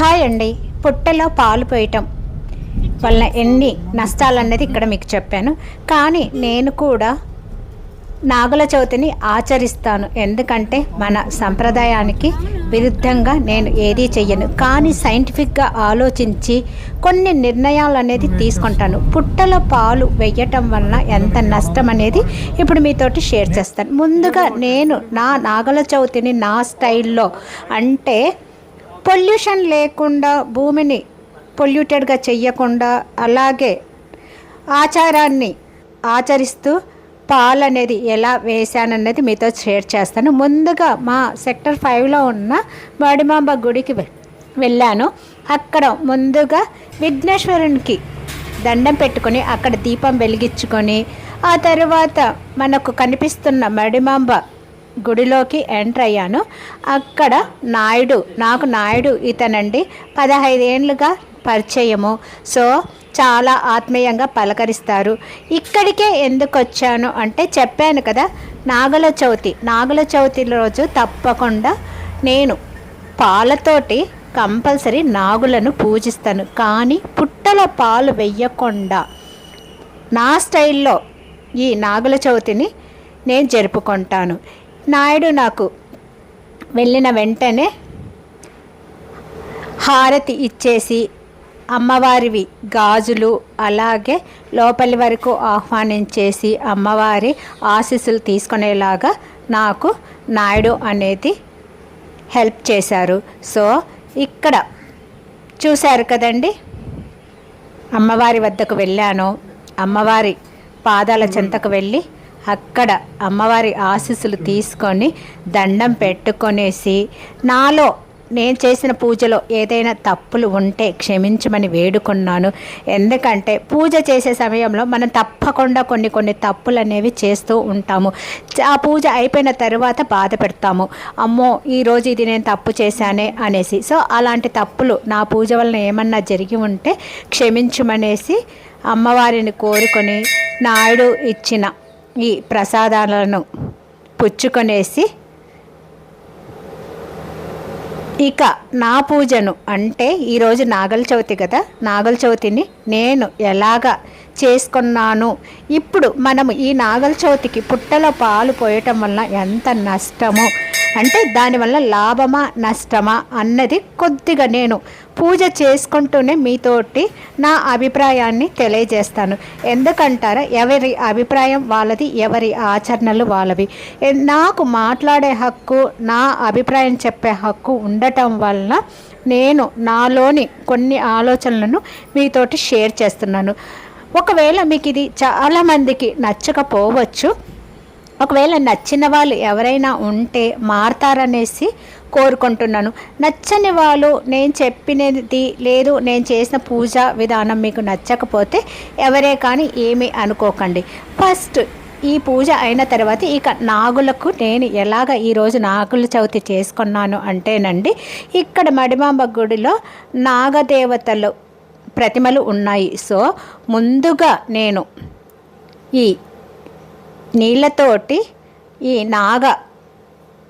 Hi అండి పుట్టలో పాలు పోయటం వల్ల ఎన్ని నష్టాలన్నది ఇక్కడ మీకు చెప్పాను. కానీ నేను కూడా నాగుల చవితిని ఆచరిస్తాను. ఎందుకంటే మన సంప్రదాయానికి విరుద్ధంగా నేను ఏదీ చెయ్యను. కానీ సైంటిఫిక్గా ఆలోచించి కొన్ని నిర్ణయాలు అనేది తీసుకుంటాను. పుట్టల పాలు వెయ్యటం వలన ఎంత నష్టం అనేది ఇప్పుడు మీతోటి షేర్ చేస్తాను. ముందుగా నేను నా నాగల చవితిని నా స్టైల్లో అంటే పొల్యూషన్ లేకుండా భూమిని పొల్యూటెడ్గా చెయ్యకుండా అలాగే ఆచారాన్ని ఆచరిస్తూ పాలు అనేది ఎలా వేశానన్నది మీతో షేర్ చేస్తాను. ముందుగా మా సెక్టర్ ఫైవ్లో ఉన్న మడిమాంబ గుడికి వె- వెళ్ళాను. అక్కడ ముందుగా విఘ్నేశ్వరునికి దండం పెట్టుకొని అక్కడ దీపం వెలిగించుకొని ఆ తర్వాత మనకు కనిపిస్తున్న మడిమాంబ గుడిలోకి ఎంటర్ అయ్యాను. అక్కడ నాయుడు నాకు నాయుడు ఇతనండి పదహైదేండ్లుగా పరిచయము. సో చాలా ఆత్మీయంగా పలకరిస్తారు. ఇక్కడికే ఎందుకు వచ్చాను అంటే చెప్పాను కదా నాగల చవితి. నాగల చవితి రోజు తప్పకుండా నేను పాలతోటి కంపల్సరీ నాగులను పూజిస్తాను. కానీ పుట్టల పాలు వెయ్యకుండా నా స్టైల్లో ఈ నాగుల చవితిని నేను జరుపుకుంటాను. నాయుడు నాకు వెళ్ళిన వెంటనే హారతి ఇచ్చేసి అమ్మవారివి గాజులు అలాగే లోపలి వరకు ఆహ్వానించేసి అమ్మవారి ఆశీస్సులు తీసుకునేలాగా నాకు నాయుడు అనేది హెల్ప్ చేశారు. సో ఇక్కడ చూశారు కదండి? అమ్మవారి వద్దకు వెళ్ళాను. అమ్మవారి పాదాల చెంతకు వెళ్ళి అక్కడ అమ్మవారి ఆశీస్సులు తీసుకొని దండం పెట్టుకొనేసి నాలో నేను చేసిన పూజలో ఏదైనా తప్పులు ఉంటే క్షమించమని వేడుకున్నాను. ఎందుకంటే పూజ చేసే సమయంలో మనం తప్పకుండా కొన్ని కొన్ని తప్పులు అనేవి చేస్తూ ఉంటాము. ఆ పూజ అయిపోయిన తర్వాత బాధ పెడతాము అమ్మో ఈరోజు ఇది నేను తప్పు చేశానే అనేసి. సో అలాంటి తప్పులు నా పూజ వలన ఏమన్నా జరిగి ఉంటే క్షమించమనేసి అమ్మవారిని కోరుకొని నాయుడు ఇచ్చిన ఈ ప్రసాదాలను పుచ్చుకొనేసి ఇక నా పూజను అంటే ఈరోజు నాగల చవితి కదా నాగల చవితిని నేను ఎలాగా చేసుకున్నాను? ఇప్పుడు మనము ఈ నాగల చవితికి పుట్టలో పాలు పోయటం వల్ల ఎంత నష్టమో? అంటే దానివల్ల లాభమా నష్టమా అన్నది కొద్దిగా నేను పూజ చేసుకుంటూనే మీతోటి నా అభిప్రాయాన్ని తెలియజేస్తాను. ఎందుకంటారా ఎవరి అభిప్రాయం వాళ్ళది ఎవరి ఆచరణలు వాళ్ళవి. నాకు మాట్లాడే హక్కు నా అభిప్రాయం చెప్పే హక్కు ఉండటం వల్ల నేను నాలోని కొన్ని ఆలోచనలను మీతోటి షేర్ చేస్తున్నాను. ఒకవేళ మీకు ఇది చాలామందికి నచ్చకపోవచ్చు ఒకవేళ నచ్చిన వాళ్ళు ఎవరైనా ఉంటే మారతారనేసి కోరుకుంటున్నాను. నచ్చని వాళ్ళు నేను చెప్పినది లేదు నేను చేసిన పూజా విధానం మీకు నచ్చకపోతే ఎవరే కానీ ఏమీ అనుకోకండి. ఫస్ట్ ఈ పూజ అయిన తర్వాత ఇక నాగులకు నేను ఎలాగ ఈరోజు నాగుల చవితి చేసుకున్నాను అంటేనండి ఇక్కడ మడిమాంబ గుడిలో నాగదేవతలు ప్రతిమలు ఉన్నాయి. సో ముందుగా నేను ఈ నీళ్ళతోటి ఈ నాగ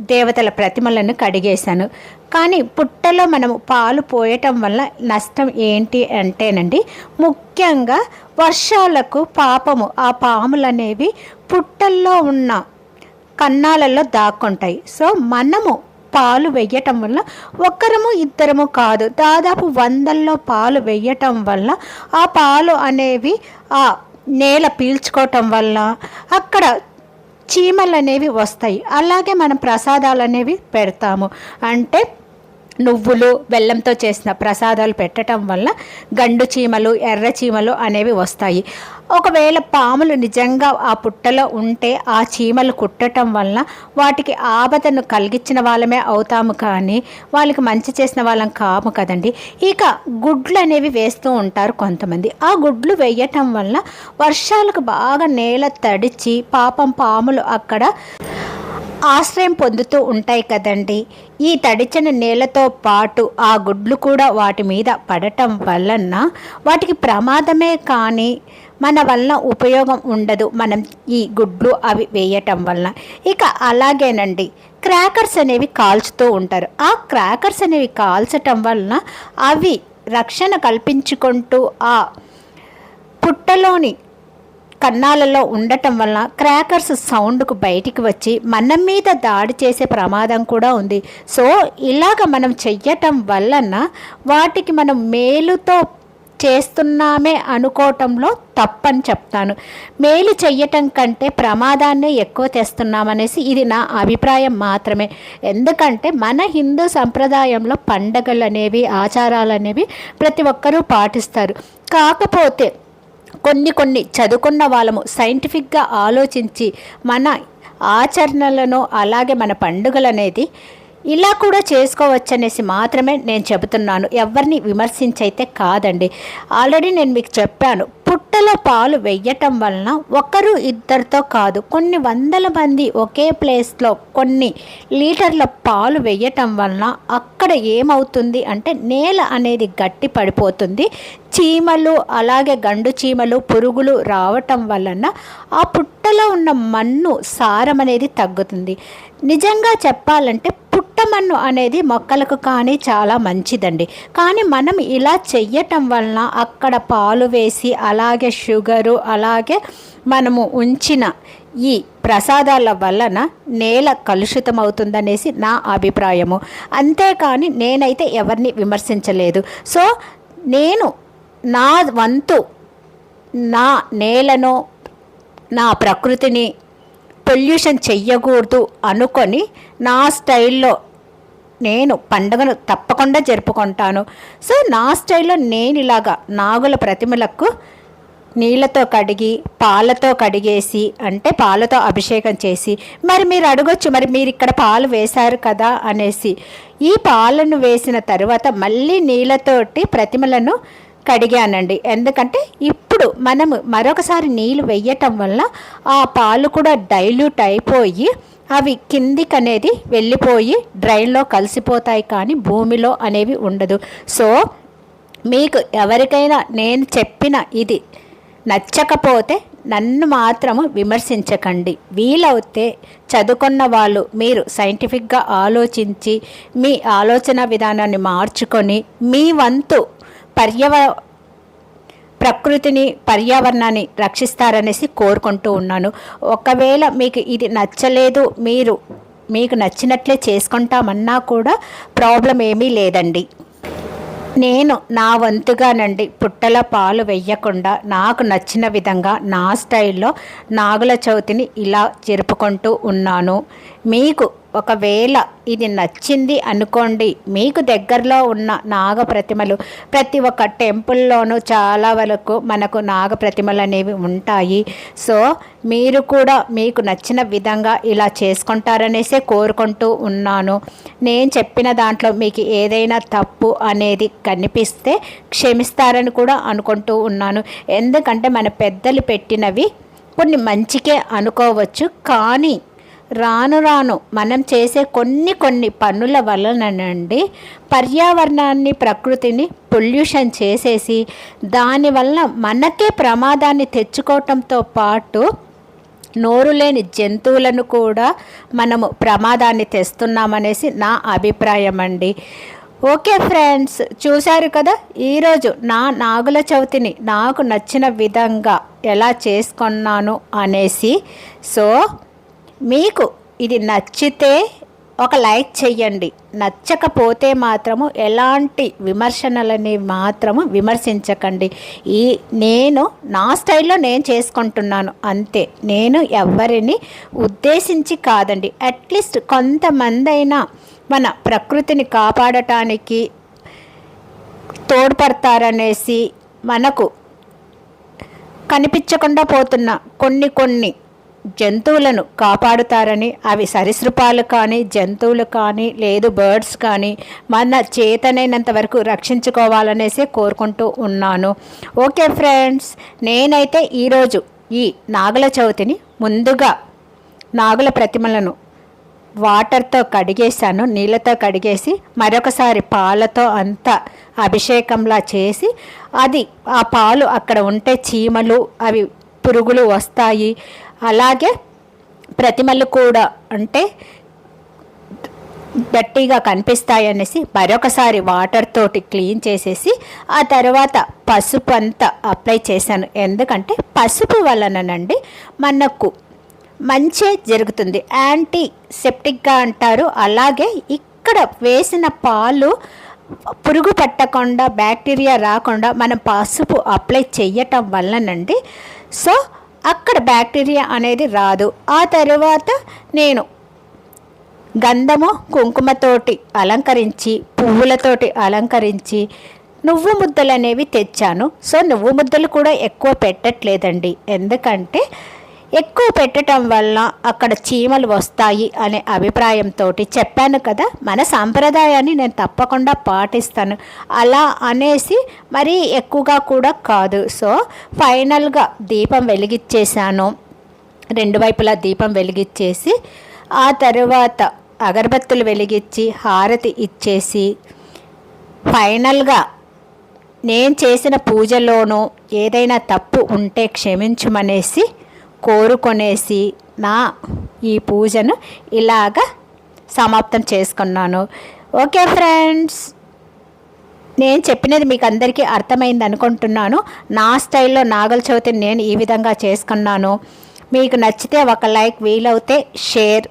దేవతల ప్రతిమలను కడిగేశాను. కానీ పుట్టలో మనము పాలు పోయటం వల్ల నష్టం ఏంటి అంటేనండి ముఖ్యంగా వర్షాలకు పాపము ఆ పాములు అనేవి పుట్టల్లో ఉన్న కన్నాలలో దాక్కుంటాయి. సో మనము పాలు వెయ్యటం వల్ల ఒక్కరము ఇద్దరము కాదు దాదాపు వందల్లో పాలు వెయ్యటం వల్ల ఆ పాలు అనేవి ఆ నేల పీల్చుకోవటం వల్ల అక్కడ చీమలు అనేవి వస్తాయి. అలాగే మనం ప్రసాదాలు అనేవి పెడతాము. అంటే నువ్వులు బెల్లంతో చేసిన ప్రసాదాలు పెట్టడం వల్ల గండు చీమలు ఎర్ర చీమలు అనేవి వస్తాయి. ఒకవేళ పాములు నిజంగా ఆ పుట్టలో ఉంటే ఆ చీమలు కుట్టడం వల్ల వాటికి ఆపదను కలిగించిన వాళ్ళమే అవుతాము కానీ వాళ్ళకి మంచి చేసిన వాళ్ళం కాము కదండి. ఇక గుడ్లు అనేవి వేస్తూ ఉంటారు కొంతమంది. ఆ గుడ్లు వేయటం వల్ల వర్షాలకు బాగా నేల తడిచి పాపం పాములు అక్కడ ఆశ్రయం పొందుతూ ఉంటాయి కదండి. ఈ తడిచిన నేలతో పాటు ఆ గుడ్లు కూడా వాటి మీద పడటం వలన వాటికి ప్రమాదమే కానీ మన వలన ఉపయోగం ఉండదు. మనం ఈ గుడ్లు అవి వేయటం వలన. ఇక అలాగేనండి. క్రాకర్స్ అనేవి కాల్చుతూ ఉంటారు. ఆ క్రాకర్స్ అనేవి కాల్చటం వలన అవి రక్షణ కల్పించుకుంటూ ఆ పుట్టలోని కన్నాలలో ఉండటం వలన క్రాకర్స్ సౌండ్కు బయటికి వచ్చి మన మీద దాడి చేసే ప్రమాదం కూడా ఉంది. సో ఇలాగ మనం చెయ్యటం వలన వాటికి మనం మేలుతో చేస్తున్నామే అనుకోవటంలో తప్పని చెప్తాను. మేలు చెయ్యటం కంటే ప్రమాదాన్ని ఎక్కువ తెస్తున్నామనేసి ఇది నా అభిప్రాయం మాత్రమే. ఎందుకంటే మన హిందూ సంప్రదాయంలో పండగలు అనేవి ఆచారాలు అనేవి ప్రతి ఒక్కరూ పాటిస్తారు. కాకపోతే కొన్ని కొన్ని చదువుకున్న వాళ్ళము సైంటిఫిక్గా ఆలోచించి మన ఆచరణలను అలాగే మన పండుగలు అనేది ఇలా కూడా చేసుకోవచ్చనేసి మాత్రమే నేను చెబుతున్నాను. ఎవరిని విమర్శించైతే కాదండి. ఆల్రెడీ నేను మీకు చెప్పాను. పుట్టలో పాలు వెయ్యటం వలన ఒకరు ఇద్దరితో కాదు కొన్ని వందల మంది ఒకే ప్లేస్లో కొన్ని లీటర్ల పాలు వెయ్యటం వలన అక్కడ ఏమవుతుంది అంటే నేల అనేది గట్టి పడిపోతుంది. చీమలు అలాగే గండు చీమలు పురుగులు రావటం వలన ఆ పుట్టలో ఉన్న మన్ను సారం అనేది తగ్గుతుంది. నిజంగా చెప్పాలంటే పుట్టమన్ను అనేది మొక్కలకు కానీ చాలా మంచిదండి. కానీ మనం ఇలా చెయ్యటం వలన అక్కడ పాలు వేసి అలాగే షుగరు అలాగే మనము ఉంచిన ఈ ప్రసాదాల వలన నేల కలుషితం అవుతుందనేసి నా అభిప్రాయము. అంతేకాని నేనైతే ఎవరిని విమర్శించలేదు. సో నేను నా వంతు నా నేలను నా ప్రకృతిని పొల్యూషన్ చెయ్యకూడదు అనుకొని నా స్టైల్లో నేను పండుగను తప్పకుండా జరుపుకుంటాను. సో నా స్టైల్లో నేను ఇలాగా నాగుల ప్రతిమలకు నీళ్ళతో కడిగి పాలతో కడిగేసి అంటే పాలతో అభిషేకం చేసి మరి మీరు అడగొచ్చు మరి మీరు ఇక్కడ పాలు వేశారు కదా అనేసి ఈ పాలను వేసిన తర్వాత మళ్ళీ నీళ్ళతోటి ప్రతిమలను కడిగానండి. ఎందుకంటే ఇప్పుడు మనము మరొకసారి నీళ్ళు వెయ్యటం వల్ల ఆ పాలు కూడా డైల్యూట్ అయిపోయి అవి కిందికి అనేది వెళ్ళిపోయి డ్రైన్లో కలిసిపోతాయి కానీ భూమిలో అనేవి ఉండదు. సో మీకు ఎవరికైనా నేను చెప్పిన ఇది నచ్చకపోతే నన్ను మాత్రము విమర్శించకండి. వీలవుతే చదువుకున్న వాళ్ళు మీరు సైంటిఫిక్గా ఆలోచించి మీ ఆలోచన విధానాన్ని మార్చుకొని మీ వంతు పర్యవ ప్రకృతిని పర్యావరణాన్ని రక్షిస్తారనేసి కోరుకుంటూ ఉన్నాను. ఒకవేళ మీకు ఇది నచ్చలేదు మీరు మీకు నచ్చినట్లే చేసుకుంటామన్నా కూడా ప్రాబ్లం ఏమీ లేదండి. నేను నా వంతుగానండి పుట్టల పాలు వెయ్యకుండా నాకు నచ్చిన విధంగా నా స్టైల్లో నాగుల చవితిని ఇలా జరుపుకుంటూ ఉన్నాను. మీకు ఒకవేళ ఇది నచ్చింది అనుకోండి మీకు దగ్గరలో ఉన్న నాగ ప్రతిమలు. ప్రతి ఒక్క టెంపుల్లోనూ చాలా వరకు మనకు నాగ ప్రతిమలు అనేవి ఉంటాయి. సో మీరు కూడా మీకు నచ్చిన విధంగా ఇలా చేసుకుంటారనేసే కోరుకుంటూ ఉన్నాను. నేను చెప్పిన దాంట్లో మీకు ఏదైనా తప్పు అనేది కనిపిస్తే క్షమిస్తారని కూడా అనుకుంటూ ఉన్నాను. ఎందుకంటే మన పెద్దలు పెట్టినవి కొన్ని మంచికే అనుకోవచ్చు కానీ రాను రాను మనం చేసే కొన్ని కొన్ని పనుల వలనండి పర్యావరణాన్ని ప్రకృతిని పొల్యూషన్ చేసేసి దానివల్ల మనకే ప్రమాదాన్ని తెచ్చుకోవటంతో పాటు నోరు లేని జంతువులను కూడా మనము ప్రమాదాన్ని తెస్తున్నామనేసి నా అభిప్రాయం అండి ఓకే ఫ్రెండ్స్ చూశారు కదా? ఈరోజు నా నాగుల చవితిని నాకు నచ్చిన విధంగా ఎలా చేసుకున్నాను అనేసి సో మీకు ఇది నచ్చితే ఒక లైక్ చెయ్యండి. నచ్చకపోతే మాత్రము ఎలాంటి విమర్శనలని మాత్రము విమర్శించకండి. ఈ నేను నా స్టైల్లో నేను చేసుకుంటున్నాను. అంతే. నేను ఎవరిని ఉద్దేశించి కాదండి. అట్లీస్ట్ కొంతమంది అయినా మన ప్రకృతిని కాపాడటానికి తోడ్పడతారనేసి మనకు కనిపించకుండా పోతున్న కొన్ని కొన్ని జంతువులను కాపాడుతారని అవి సరీసృపాలు కానీ జంతువులు కానీ లేదు బర్డ్స్ కానీ మన చేతనైనంత వరకు రక్షించుకోవాలనేసి కోరుకుంటూ ఉన్నాను. ఓకే ఫ్రెండ్స్ నేనైతే ఈరోజు ఈ నాగుల చవితిని ముందుగా నాగుల ప్రతిమలను వాటర్తో కడిగేసాను నీళ్ళతో కడిగేసి మరొకసారి పాలతో అంతా అభిషేకంలా చేసి అది ఆ పాలు అక్కడ ఉంటే చీమలు అవి పురుగులు వస్తాయి అలాగే ప్రతిమలు కూడా అంటే గట్టిగా కనిపిస్తాయనేసి మరొకసారి వాటర్ తోటి క్లీన్ చేసేసి ఆ తర్వాత పసుపు అంతా అప్లై చేశాను. ఎందుకంటే పసుపు వలననండి మనకు మంచి జరుగుతుంది. యాంటీ సెప్టిక్గా అంటారు. అలాగే ఇక్కడ వేసిన పాలు పురుగు పట్టకుండా బ్యాక్టీరియా రాకుండా మనం పసుపు అప్లై చేయటం వల్లనండి సో అక్కడ బ్యాక్టీరియా అనేది రాదు. ఆ తర్వాత నేను గంధము కుంకుమతోటి అలంకరించి పువ్వులతోటి అలంకరించి నువ్వు ముద్దలు అనేవి తెచ్చాను. సో నువ్వు ముద్దలు కూడా ఎక్కువ పెట్టట్లేదండి. ఎందుకంటే ఎక్కువ పెట్టడం వల్ల అక్కడ చీమలు వస్తాయి అనే అభిప్రాయంతో చెప్పాను కదా. మన సాంప్రదాయాన్ని నేను తప్పకుండా పాటిస్తాను. అలా అనేసి మరీ ఎక్కువగా కూడా కాదు. సో ఫైనల్గా దీపం వెలిగించేశాను రెండు వైపులా దీపం వెలిగించేసి ఆ తర్వాత అగరబత్తులు వెలిగించి హారతి ఇచ్చేసి ఫైనల్గా నేను చేసిన పూజలోనూ ఏదైనా తప్పు ఉంటే క్షమించమనేసి కోరుకొనేసి నా ఈ పూజను ఇలాగ సమాప్తం చేసుకున్నాను. ఓకే ఫ్రెండ్స్ నేను చెప్పినది మీకు అందరికీ అర్థమైంది అనుకుంటున్నాను. నా స్టైల్లో నాగల చవితిని నేను ఈ విధంగా చేసుకున్నాను. మీకు నచ్చితే ఒక లైక్ వీలవుతే షేర్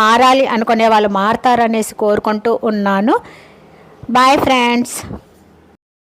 మారాలి అనుకునే వాళ్ళు మారతారనేసి కోరుకుంటూ ఉన్నాను. Bye friends.